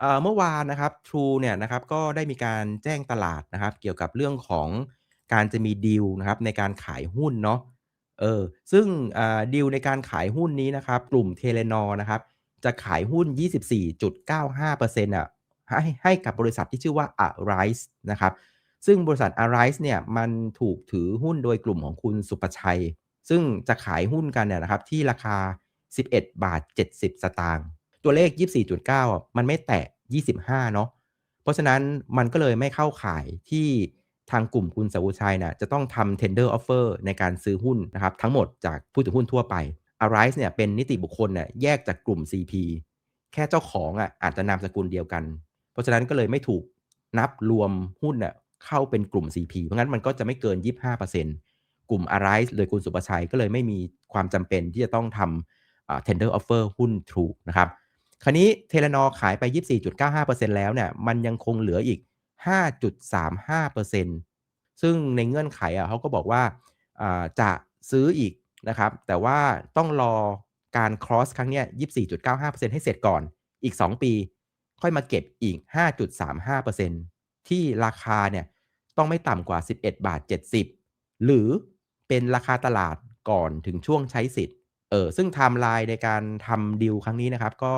เอ่อเมื่อวานนะครับ True เนี่ยนะครับก็ได้มีการแจ้งตลาดนะครับ เกี่ยวกับเรื่องของการจะมีดีลนะครับในการขายหุ้นเนาะเออซึ่งอ่าดีลในการขายหุ้นนี้นะครับ กลุ่ม Telenor นะครับจะขายหุ้น 24.95%อร์เซ็นต์อะให้ให้กับบริษัทที่ชื่อว่า Arise นะครับ ซึ่งบริษัท Arise เนี่ยมันถูกถือหุ้นโดยกลุ่มของคุณสุประชัย ซึ่งจะขายหุ้นกันเนี่ยนะครับที่ราคา 11 บาท 70 สตางค์ ตัวเลข 24.9อะมันไม่แตะ 25 เนาะเพราะฉะนั้นมันก็เลยไม่เข้าข่ายที่ทางกลุ่มคุณสวุชัยน่ะจะต้องทำ tender offer ในการซื้อหุ้นนะครับ ทั้งหมดจากผู้ถือหุ้นทั่วไป Arise เนี่ยเป็นนิติบุคคลน่ะแยกจากกลุ่ม CP แค่เจ้าของอะอาจจะนามสกุลเดียวกัน เพราะฉะนั้นก็เลยไม่ถูกนับรวมหุ้นน่ะเข้าเป็นกลุ่ม CP เพราะงั้นมันก็จะไม่เกิน 25%กลุ่ม Arise โดยคุณสุประชัยก็เลยไม่มีความจำเป็นที่จะต้องทำ tender offer หุ้น True นะครับ คราวนี้เทเลนอขายไป 24.95%แล้วเนี่ยมันยังคงเหลืออีก 5.35%ซึ่งในเงื่อนไขอะเขาก็บอกว่าจะซื้ออีกนะครับ แต่ว่าต้องรอการ cross ครั้งเนี้ย24.95%ให้เสร็จก่อนอีก 2 ปี ค่อยมาเก็บอีก 5.35%ที่ราคาเนี่ยต้องไม่ต่ำกว่า 11 บาท 70 หรือเป็นราคาตลาดก่อนถึงช่วงใช้สิทธิ์เออซึ่งไทม์ไลน์ในการทำดีลครั้งนี้นะครับ ก็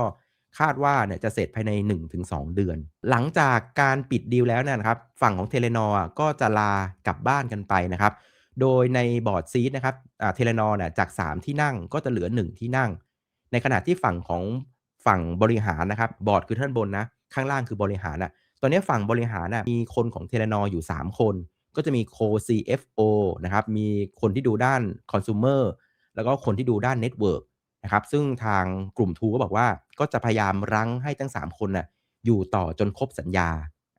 คาดว่าเนี่ยจะเสร็จภายใน 1-2 เดือน หลังจากการปิดดีลแล้วเนี่ยนะครับ ฝั่งของเทเลนอร์ก็จะลากลับบ้านกันไปนะครับ โดยในบอร์ดซีทนะครับเทเลนอร์เนี่ยจาก 3 ที่นั่งก็จะเหลือ 1 ที่นั่ง ในขณะที่ฝั่งของฝั่งบริหารนะครับ บอร์ดคือท่านบนนะ ข้างล่างคือบริหารนะตอนนี้ฝั่งบริหารนะมีคนของเทเลนอร์อยู่ 3 คน ก็จะมีโค CFO นะครับมีคนที่ดูด้านคอน sumer แล้วก็คนที่ดูด้านเน็ตเวิร์กนะครับซึ่งทางกลุ่มทูก็บอกว่า ก็จะพยายามรั้งให้ทั้ง 3 คนน่ะอยู่ต่อจนครบสัญญา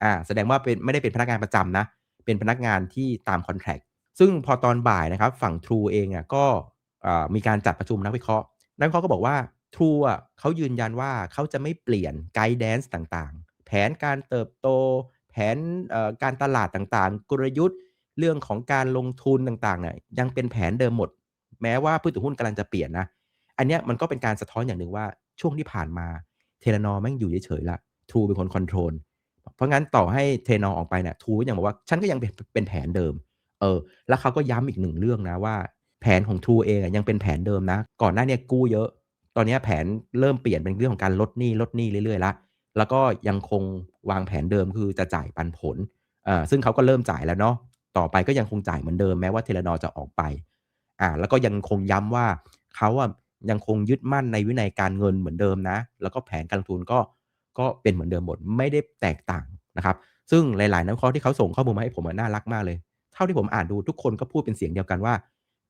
อ่าแสดงว่าเป็นไม่ได้เป็นพนักงานประจำนะ เป็นพนักงานที่ตามคอนแท็กซึ่งพอตอนบ่ายนะครับฝั่ง True เองอะก็มีการจัดประชุมนักวิเคราะห์ นักวิเคราะห์ก็บอกว่า True อะเขายืนยันว่าเขาจะไม่เปลี่ยนไกด์แดนซ์ต่างๆ แผนการเติบโต แผนการตลาดต่างๆ กลยุทธ์เรื่องของการลงทุนต่างๆเนี่ยยังเป็นแผนเดิมหมด แม้ว่าผู้ถือหุ้นกำลังจะเปลี่ยนนะ อันนี้มันก็เป็นการสะท้อนอย่างหนึ่งว่า ช่วงที่ผ่านมาเทเลนอแม่งอยู่เฉยๆละทูเป็นคนคอนโทรลเพราะงั้นต่อให้เทนอออกไปเนี่ยทูก็ยังบอกว่าฉันก็ยังเป็นเป็นแผนเดิม เออ แล้วเขาก็ย้ำอีกหนึ่งเรื่องนะว่า แผนของทูเองยังเป็นแผนเดิมนะ ก่อนหน้านี้กู้เยอะ ตอนนี้แผนเริ่มเปลี่ยนเป็นเรื่องของการลดหนี้ลดหนี้เรื่อยๆละแล้วก็ยังคงวางแผนเดิมคือจะจ่ายปันผลอ่าซึ่งเขาก็เริ่มจ่ายแล้วเนาะต่อไปก็ยังคงจ่ายเหมือนเดิมแม้ว่าเทเลนอจะออกไปอ่าแล้วก็ยังคงย้ำว่าเขาอะ ยังคงยึดมั่นในวินัยการเงินเหมือนเดิมนะ แล้วก็แผนการลงทุนก็ก็เป็นเหมือนเดิมหมดไม่ได้แตกต่างนะครับ ซึ่งหลาย ๆ นักวิเคราะห์ที่เขาส่งข้อมูลมาให้ผมน่ารักมากเลย เท่าที่ผมอ่านดูทุกคนก็พูดเป็นเสียงเดียวกันว่า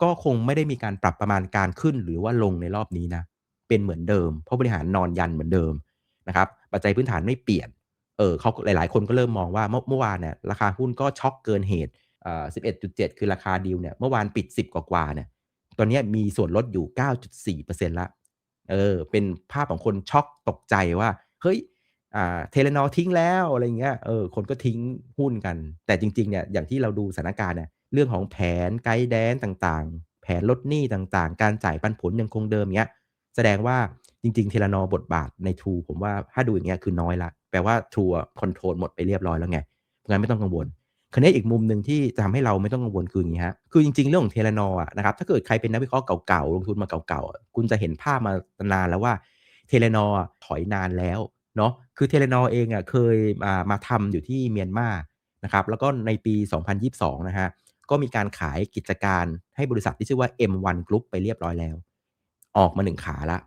ก็คงไม่ได้มีการปรับประมาณการขึ้นหรือว่าลงในรอบนี้นะเป็นเหมือนเดิม เพราะบริหารนอนยันเหมือนเดิมนะครับปัจจัยพื้นฐานไม่เปลี่ยนเออเขาหลาย ๆ คนก็เริ่มมองว่าเมื่อวานเนี่ยราคาหุ้นก็ช็อกเกินเหตุอ่า11.7 คือราคาดีลเนี่ยเมื่อวานปิด 10 กว่าๆเนี่ย ตอนนี้มีส่วนลดอยู่ 9.4%ละเออเป็นภาพของคนช็อกตกใจว่า เฮ้ยอ่าเทเลนอทิ้งแล้วอะไรเงี้ยเออคนก็ทิ้งหุ้นกัน แต่จริงๆเนี่ยอย่างที่เราดูสถานการณ์เนี่ยเรื่องของแผนไกด์แดนต่างๆ แผนลดหนี้ต่างๆ การจ่ายปันผลยังคงเดิมเงี้ยแสดงว่าจริง ๆ เทเลนอบทบาทในทูผมว่าถ้าดูอย่างเงี้ยคือน้อยละ แปลว่าทรูคอนโทรลหมดไปเรียบร้อยแล้วไงเพราะงั้นไม่ต้องกังวล คราวนี้อีกมุมหนึ่งที่จะทำให้เราไม่ต้องกังวลคืออย่างนี้ฮะ คือจริง ๆ เรื่องของเทเลนออะนะครับถ้าเกิดใครเป็นนักวิเคราะห์เก่าๆ ลงทุนมาเก่าๆ คุณจะเห็นภาพมานานแล้วว่าเทเลนอถอยนานแล้วเนาะ คือเทเลนอเองอะเคยมามาทำอยู่ที่เมียนมานะครับ แล้วก็ในปี 2022 นะฮะ ก็มีการขายกิจการให้บริษัทที่ชื่อว่า M1 Group ไปเรียบร้อยแล้ว ออกมาหนึ่งขาละ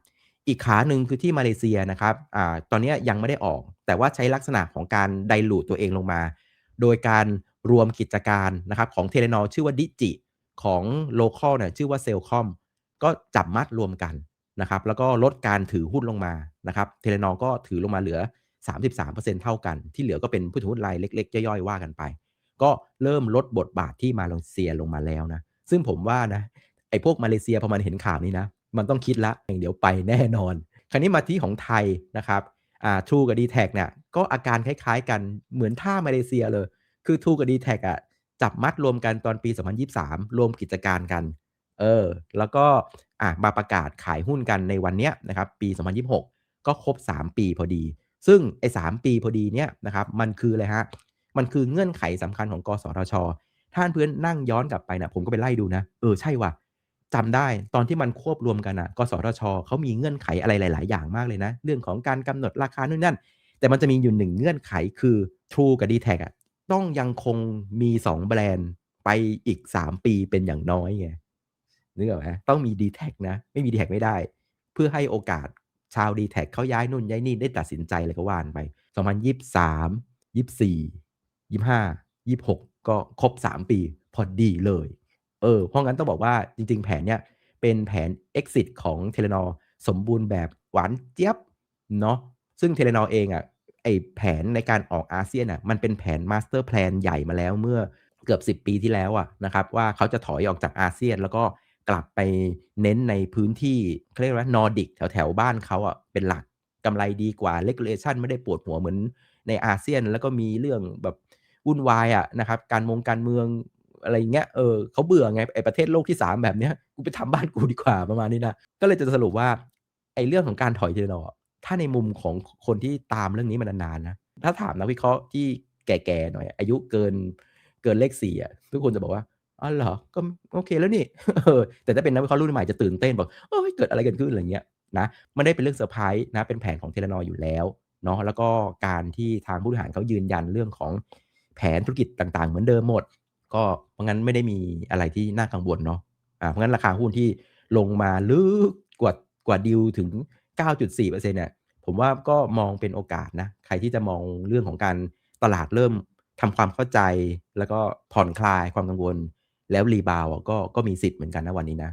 อีกขาหนึ่งคือที่มาเลเซียนะครับ อ่า ตอนนี้ยังไม่ได้ออก แต่ว่าใช้ลักษณะของการไดลูตตัวเองลงมา โดยการ รวมกิจการนะครับของเทเลนอชื่อว่าดิจิของโลคอลเนี่ยชื่อว่าเซลคอมก็จับมัดรวมกันนะครับแล้วก็ลดการถือหุ้นลงมานะครับเทเลนอก็ถือลงมาเหลือ 33%เท่ากัน ที่เหลือก็เป็นผู้ถือหุ้นรายเล็ก ๆ ย่อยๆว่ากันไป ก็เริ่มลดบทบาทที่มาเลเซียลงมาแล้วนะซึ่งผมว่านะไอ้พวกมาเลเซียพอมันเห็นข่าวนี้นะมันต้องคิดละอย่างเดี๋ยวไปแน่นอน คราวนี้มาที่ของไทยนะครับอ่าทรูกับดีแท็เนี่ยก็อาการคล้ายๆกันเหมือนท่ามาเลเซียเลย คือทูกับ d t แท็อะจับมัดรวมกันตอนปี 2023 รวมกิจการกัน เออ แล้วก็อะมาประกาศขายหุ้นกันในวันเนี้ยนะครับปี 2026 ก็ครบ 3 ปีพอดี ซึ่งไอ้3ปีพอดีเนี่ยนะครับมันคืออะไรฮะมันคือเงื่อนไขสำคัญของกสทชถ้านเพื่อนนั่งย้อนกลับไปนะผมก็ไปไล่ดูนะ เออใช่ว่ะจำได้ตอนที่มันควบรวมกันนะกสทชเขามีเงื่อนไขอะไรหลาย ๆ อย่างมากเลยนะ เรื่องของการกำหนดราคานู่นนั่น แต่มันจะมีอยู่หนึ่งเงื่อนไขคือ True กับ d t แทอะ ต้องยังคงมี2แบรนด์ไปอีก3ปีเป็นอย่างน้อยไงนึกออกไหมต้องมี d t แทนะ ไม่มี d t แทไม่ได้ เพื่อให้โอกาสชาว d t แทเขาย้ายนู่นย้ายนี่ได้ตัดสินใจอะไรก็ว่านไป 2023 24 25 26 ก็ครบ 3 ปีพอดีเลย เออ เพราะงั้นต้องบอกว่าจริง ๆ แผนเนี้ยเป็นแผน exit ของเทเลนอสมบูรณ์แบบหวานเจี๊ยบเนาะซึ่งเทเลนอเองอะ่ะ ไอแผนในการออกอาเซียนอะมันเป็นแผนมาสเตอร์แพลนใหญ่มาแล้วเมื่อเกือบ 10 ปีที่แล้วอะนะครับว่าเขาจะถอยออกจากอาเซียนแล้วก็กลับไปเน้นในพื้นที่เขาเรียกว่านอร์ดิกแถวแถวบ้านเขาอะเป็นหลักกำไรดีกว่าเลกูเลชันไม่ได้ปวดหัวเหมือนในอาเซียนแล้วก็มีเรื่องแบบวุ่นวายอะนะครับการมงการเมืองอะไรเงี้ยเออเขาเบื่อไงไอประเทศโลกที่ 3 แบบเนี้ยกูไปทำบ้านกูดีกว่าประมาณนี้นะก็เลยจะสรุปว่าไอเรื่องของการถอยเทเลนอ ถ้าในมุมของคนที่ตามเรื่องนี้มานานๆนะถ้าถามนักวิเคราะห์ที่แก่ๆหน่อยอายุเกินเกินเลขสี่อะทุกคนจะบอกว่าอ๋อเหรอก็โอเคแล้วนี่แต่ถ้าเป็นนักวิเคราะห์รุ่นใหม่จะตื่นเต้นบอกเอ้ยเกิดอะไรกันขึ้นอะไรเงี้ยนะไม่ได้เป็นเรื่องเซอร์ไพรส์นะเป็นแผนของเทเลนออยู่แล้วเนาะแล้วก็การที่ทางผู้บริหารเขายืนยันเรื่องของแผนธุรกิจต่างๆ เหมือนเดิมหมด ก็เพราะงั้นไม่ได้มีอะไรที่น่ากังวลเนาะอ่าเพราะงั้นราคาหุ้นที่ลงมาลึกกว่ากว่าดิวถึง 9.4%เนี่ยผมว่าก็มองเป็นโอกาสนะใครที่จะมองเรื่องของการตลาดเริ่มทำความเข้าใจ แล้วก็ผ่อนคลายความกังวล แล้วรีบาวก็ก็มีสิทธิ์เหมือนกันนะวันนี้นะ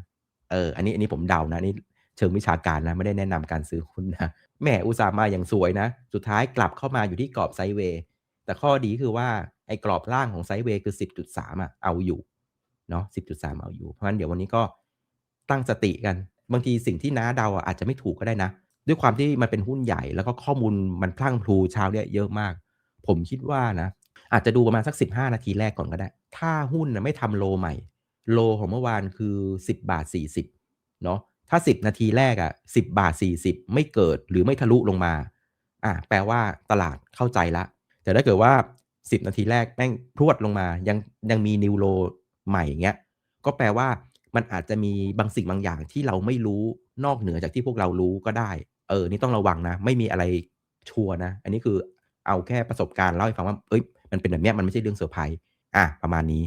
เอออันนี้อันนี้ผมเดานะนี่เชิงวิชาการนะไม่ได้แนะนำการซื้อหุ้นนะแม่อุตส่าห์มาอย่างสวยนะ สุดท้ายกลับเข้ามาอยู่ที่กรอบไซเวย์แต่ข้อดีคือว่าไอ้กรอบล่างของไซเวย์คือ 10.3อะเอาอยู่เนาะ10.3 เอาอยู่ เพราะฉะนั้นเดี๋ยววันนี้ก็ตั้งสติกัน บางทีสิ่งที่น้าเดาอาจจะไม่ถูกก็ได้นะ ด้วยความที่มันเป็นหุ้นใหญ่แล้วก็ข้อมูลมันพลั่งพลูเช้าเนี่ยเยอะมาก ผมคิดว่านะ อาจจะดูประมาณสัก 15 นาทีแรกก่อนก็ได้ ถ้าหุ้นนะไม่ทำโลใหม่ โลของเมื่อวานคือ 10 บาท 40เนาะถ้า 10 นาทีแรกอะ่ะ10 บาท 40 ไม่เกิดหรือไม่ทะลุลงมาอะแปลว่าตลาดเข้าใจละ แต่ถ้าเกิดว่า 10 นาทีแรกแม่งพรวดลงมายังยังมีนิวโลใหม่เงี้ยก็แปลว่า มันอาจจะมีบางสิ่งบางอย่างที่เราไม่รู้นอกเหนือจากที่พวกเรารู้ก็ได้ เออ นี่ต้องระวังนะ ไม่มีอะไรชัวร์นะ อันนี้คือเอาแค่ประสบการณ์เล่าให้ฟังว่า เอ้ย มันเป็นแบบนี้มันไม่ใช่เรื่องเซอร์ไพรส์ อะ ประมาณนี้